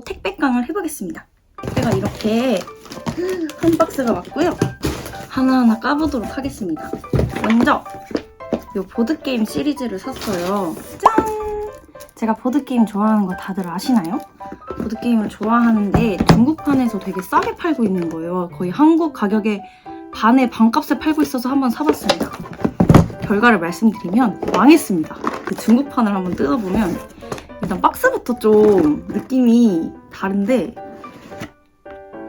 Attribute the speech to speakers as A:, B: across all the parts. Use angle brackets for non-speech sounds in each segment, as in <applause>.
A: 택배깡을 해보겠습니다. 택배가 이렇게 한 박스가 왔고요. 하나하나 까보도록 하겠습니다. 먼저 이 보드게임 시리즈를 샀어요. 짠! 제가 보드게임 좋아하는 거 다들 아시나요? 보드게임을 좋아하는데 중국판에서 되게 싸게 팔고 있는 거예요. 거의 한국 가격의 반의 반값에 팔고 있어서 한번 사봤습니다. 결과를 말씀드리면 망했습니다. 그 중국판을 한번 뜯어보면 일단 박스부터 좀 느낌이 다른데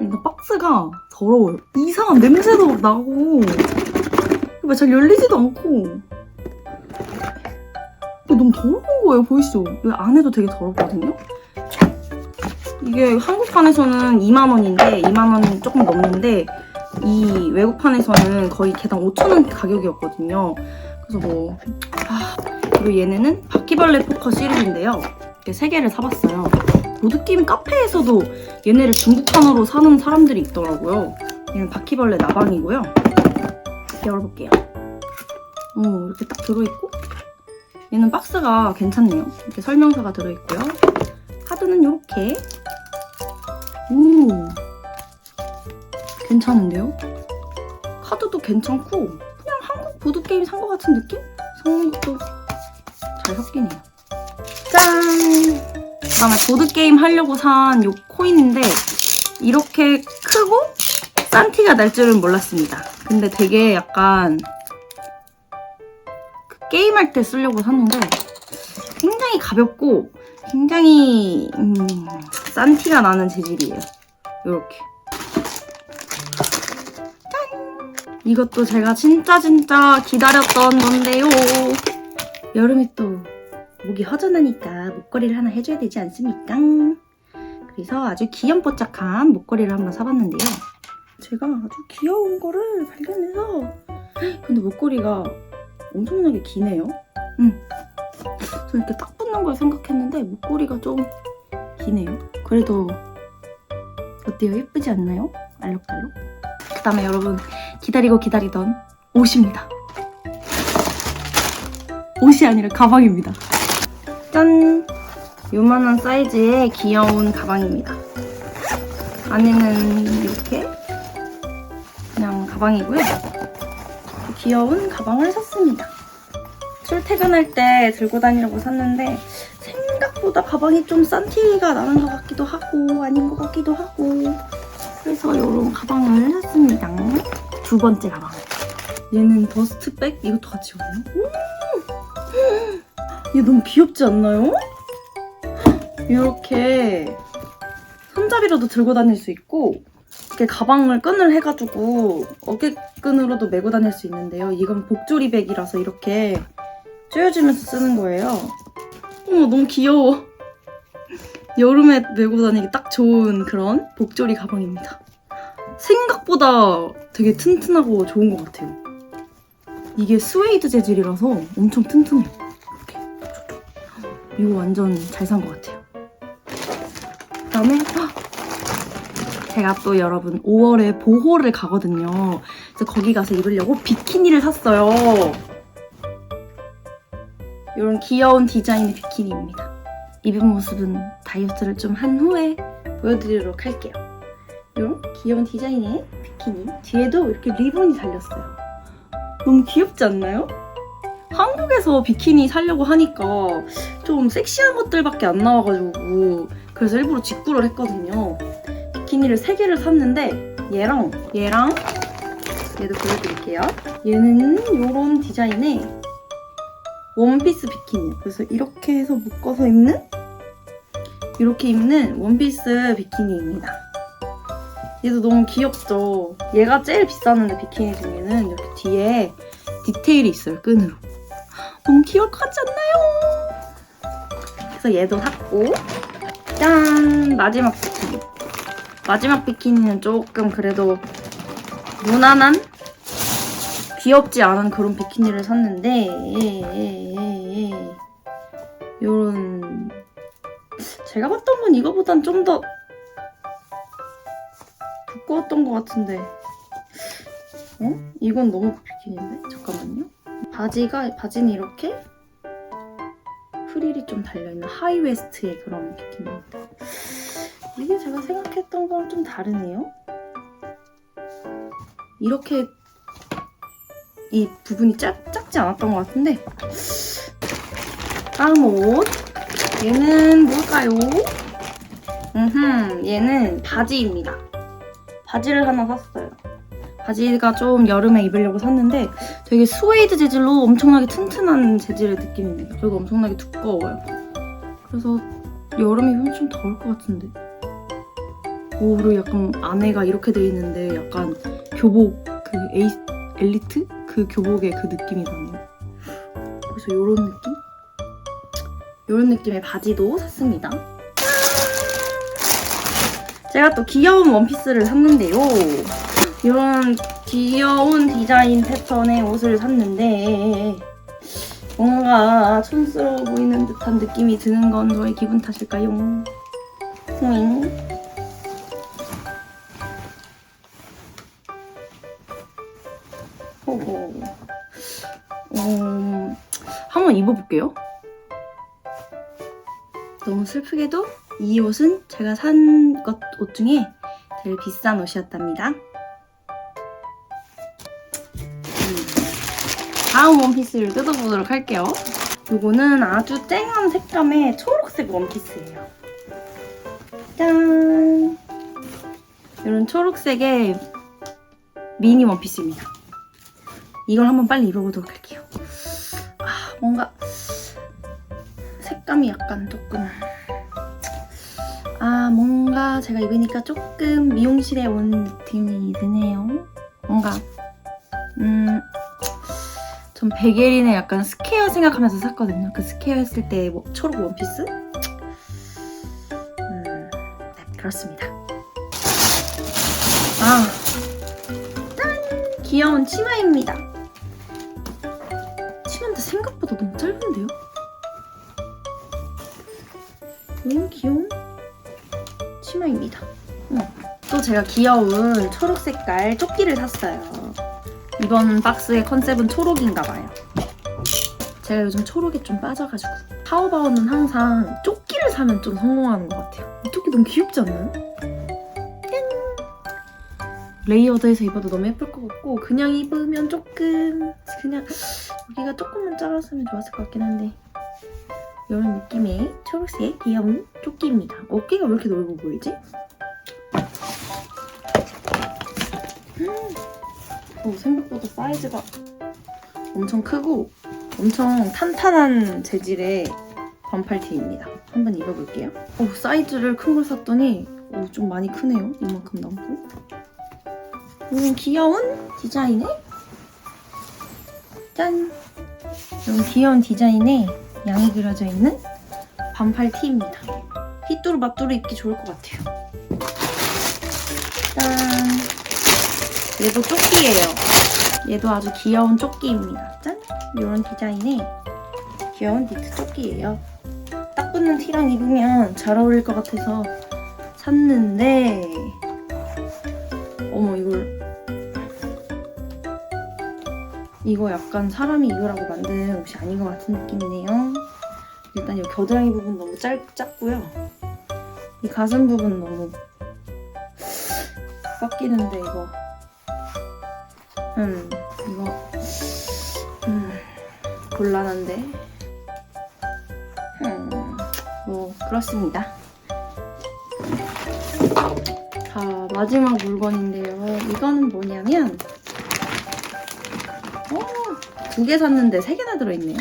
A: 일단 박스가 더러워요. 이상한 냄새도 나고 왜잘 열리지도 않고 너무 더러운 거예요. 보이시죠? 이 안에도 되게 더럽거든요. 이게 한국판에서는 2만 원인데 2만 원이 조금 넘는데 이 외국판에서는 거의 개당 5천 원 가격이었거든요. 그래서 뭐 아, 그리고 얘네는 바퀴벌레 포커 시리즈인데요. 이렇게 세 개를 사봤어요. 보드게임 카페에서도 얘네를 중국판으로 사는 사람들이 있더라고요. 얘는 바퀴벌레 나방이고요. 열어볼게요. 오, 이렇게 딱 들어있고 얘는 박스가 괜찮네요. 이렇게 설명서가 들어있고요. 카드는 이렇게 오 괜찮은데요? 카드도 괜찮고 그냥 한국 보드게임 산 것 같은 느낌? 성능도 잘 섞이네요. 짠! 그 다음에 보드게임 하려고 산 요 코인인데 이렇게 크고 싼 티가 날 줄은 몰랐습니다. 근데 되게 약간 그 게임할 때 쓰려고 샀는데 굉장히 가볍고 굉장히 음, 싼 티가 나는 재질이에요. 이렇게. 짠! 이것도 제가 진짜 진짜 기다렸던 건데요. 여름에 또 목이 허전하니까 목걸이를 하나 해줘야 되지 않습니까? 그래서 아주 귀염뽀짝한 목걸이를 한번 사봤는데요. 제가 아주 귀여운 거를 발견해서 근데 목걸이가 엄청나게 기네요. 응. 저 이렇게 딱 붙는 걸 생각했는데 목걸이가 좀 기네요. 그래도 어때요? 예쁘지 않나요? 알록달록. 그 다음에 여러분 기다리고 기다리던 옷입니다. 옷이 아니라 가방입니다. 짠! 요만한 사이즈의 귀여운 가방입니다. 안에는 이렇게 그냥 가방이고요. 귀여운 가방을 샀습니다. 출퇴근할 때 들고 다니려고 샀는데 생각보다 가방이 좀 싼 티가 나는 것 같기도 하고 아닌 것 같기도 하고 그래서 이런 가방을 샀습니다. 두 번째 가방. 얘는 더스트백? 이것도 같이 오네요. 얘 너무 귀엽지 않나요? 이렇게 손잡이로도 들고 다닐 수 있고 이렇게 가방을 끈을 해가지고 어깨끈으로도 메고 다닐 수 있는데요. 이건 복조리백이라서 이렇게 조여주면서 쓰는 거예요. 어머 너무 귀여워. <laughs> 여름에 메고 다니기 딱 좋은 그런 복조리 가방입니다. 생각보다 되게 튼튼하고 좋은 것 같아요. 이게 스웨이드 재질이라서 엄청 튼튼해요. 이거 완전 잘 산 것 같아요. 그다음에 헉! 제가 또 여러분 5월에 보호를 가거든요. 그래서 거기 가서 입으려고 비키니를 샀어요. 이런 귀여운 디자인의 비키니입니다. 입은 모습은 다이어트를 좀 한 후에 보여드리도록 할게요. 이런 귀여운 디자인의 비키니. 뒤에도 이렇게 리본이 달렸어요. 너무 귀엽지 않나요? 한국에서 비키니 사려고 하니까 좀 섹시한 것들밖에 안 나와가지고 그래서 일부러 직구를 했거든요. 비키니를 3개를 샀는데 얘랑 얘랑 얘도 보여드릴게요. 얘는 이런 디자인의 원피스 비키니. 그래서 이렇게 해서 묶어서 입는 이렇게 입는 원피스 비키니입니다. 얘도 너무 귀엽죠? 얘가 제일 비쌌는데 비키니 중에는 이렇게 뒤에 디테일이 있어요, 끈으로. 너무 귀여울 것 같지 않나요? 그래서 얘도 샀고 짠! 마지막 비키니. 마지막 비키니는 조금 그래도 무난한 귀엽지 않은 그런 비키니를 샀는데 요런 제가 봤던 건 이거보단 좀 더 두꺼웠던 것 같은데 어? 이건 너무 비키니인데? 잠깐만요 바지가 바지는 이렇게 프릴이 좀 달려있는 하이웨스트의 그런 비키니입니다 이게 제가 생각했던 거랑 좀 다르네요. 이렇게 이 부분이 작, 작지 않았던 것 같은데 다음 옷 얘는 뭘까요? 음, 얘는 바지입니다. 바지를 하나 샀어요. 바지가 좀 여름에 입으려고 샀는데 되게 스웨이드 재질로 엄청나게 튼튼한 재질의 느낌입니다. 그리고 엄청나게 두꺼워요. 그래서 여름에 입으면 좀 더울 것 같은데. 오, 그리고 약간 안에가 이렇게 돼 있는데 약간 교복 그 에이, 엘리트 그 교복의 그 느낌이 나네요. 그래서 이런 느낌? 이런 느낌의 바지도 샀습니다. 제가 또 귀여운 원피스를 샀는데요. 이런 귀여운 디자인 패턴의 옷을 샀는데 뭔가 촌스러워 보이는 듯한 느낌이 드는 건 저의 기분 탓일까요? 호잉. 호호. 음, 한번 입어볼게요. 너무 슬프게도 이 옷은 제가 산 것 옷 중에 제일 비싼 옷이었답니다. 다음 원피스를 뜯어보도록 할게요. 이거는 아주 쨍한 색감의 초록색 원피스예요. 짠! 이런 초록색의 미니 원피스입니다. 이걸 한번 빨리 입어보도록 할게요. 아, 뭔가 색감이 약간 조금 아 뭔가 제가 입으니까 조금 미용실에 온 느낌이 드네요. 뭔가 음 전 베게린의 약간 스퀘어 생각하면서 샀거든요. 그 스퀘어 했을 때 뭐 초록 원피스. 음, 네, 그렇습니다. 아, 짠! 귀여운 치마입니다. 치마인데 생각보다 너무 짧은데요? 너무 귀여운 치마입니다. 응. 또 제가 귀여운 초록 색깔 조끼를 샀어요. 이번 박스의 컨셉은 초록인가 봐요. 제가 요즘 초록에 좀 빠져가지고 타오바오는 항상 조끼를 사면 좀 성공하는 것 같아요. 이 조끼 너무 귀엽지 않나요? 짠! 레이어드해서 입어도 너무 예쁠 것 같고 그냥 입으면 조금 그냥 여기가 조금만 짧았으면 좋았을 것 같긴 한데 이런 느낌의 초록색 귀여운 조끼입니다. 어깨가 왜 이렇게 넓어 보이지? 음. 오, 생각보다 사이즈가 엄청 크고 엄청 탄탄한 재질의 반팔티입니다. 한번 입어볼게요. 오, 사이즈를 큰 걸 샀더니 오, 좀 많이 크네요. 이만큼 남고. 이런 귀여운 디자인의 짠! 이런 귀여운 디자인의 양이 그려져 있는 반팔 티입니다. 휘뚜루마뚜루 입기 좋을 것 같아요. 얘도 조끼예요. 얘도 아주 귀여운 조끼입니다. 짠! 이런 디자인의 귀여운 니트 조끼예요. 딱 붙는 티랑 입으면 잘 어울릴 것 같아서 샀는데 어머 이걸 이거 약간 사람이 입으라고 만든 옷이 아닌 것 같은 느낌이네요. 일단 이 겨드랑이 부분 너무 짧, 작고요. 이 가슴 부분 너무 꺾이는데 이거 음 이거 음 곤란한데 음 뭐 그렇습니다. 자 마지막 물건인데요. 이거는 뭐냐면 두개 샀는데 세 개나 들어있네요.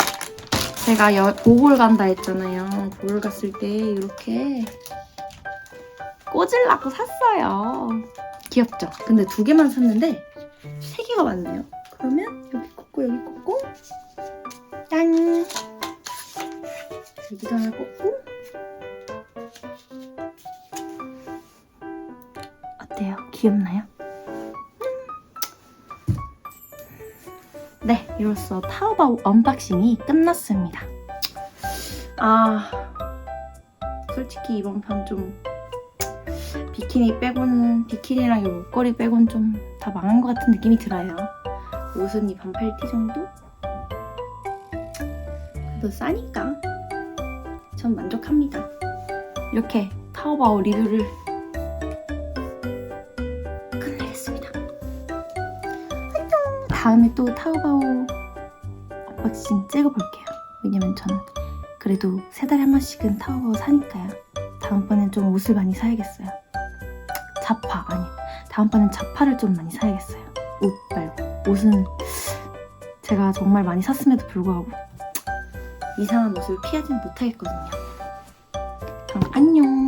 A: 제가 여, 보홀 간다 했잖아요. 보홀 갔을 때 이렇게 꽂으려고 샀어요. 귀엽죠? 근데 두 개만 샀는데 세 개가 많네요. 그러면 여기 꽂고 여기 꽂고 짠! 여기도 하나 꽂고 어때요? 귀엽나요? 네, 이로써 타오바오 언박싱이 끝났습니다. 아, 솔직히 이번 판좀 비키니 빼고는 비키니랑 이 목걸이 빼고는 좀 다 망한 것 같은 느낌이 들어요. 옷은 이 반팔티 정도? 그래도 싸니까 전 만족합니다. 이렇게 타오바오 리뷰를 끝내겠습니다. 안녕! 다음에 또 타오바오 언박싱 찍어볼게요. 왜냐면 저는 그래도 세 달에 한 번씩은 타오바오 사니까요. 다음번엔 좀 옷을 많이 사야겠어요. 자파 아니 다음번엔 자파를 좀 많이 사야겠어요. 옷 말고 옷은 제가 정말 많이 샀음에도 불구하고 이상한 옷을 피하지는 못하겠거든요. 그럼 안녕.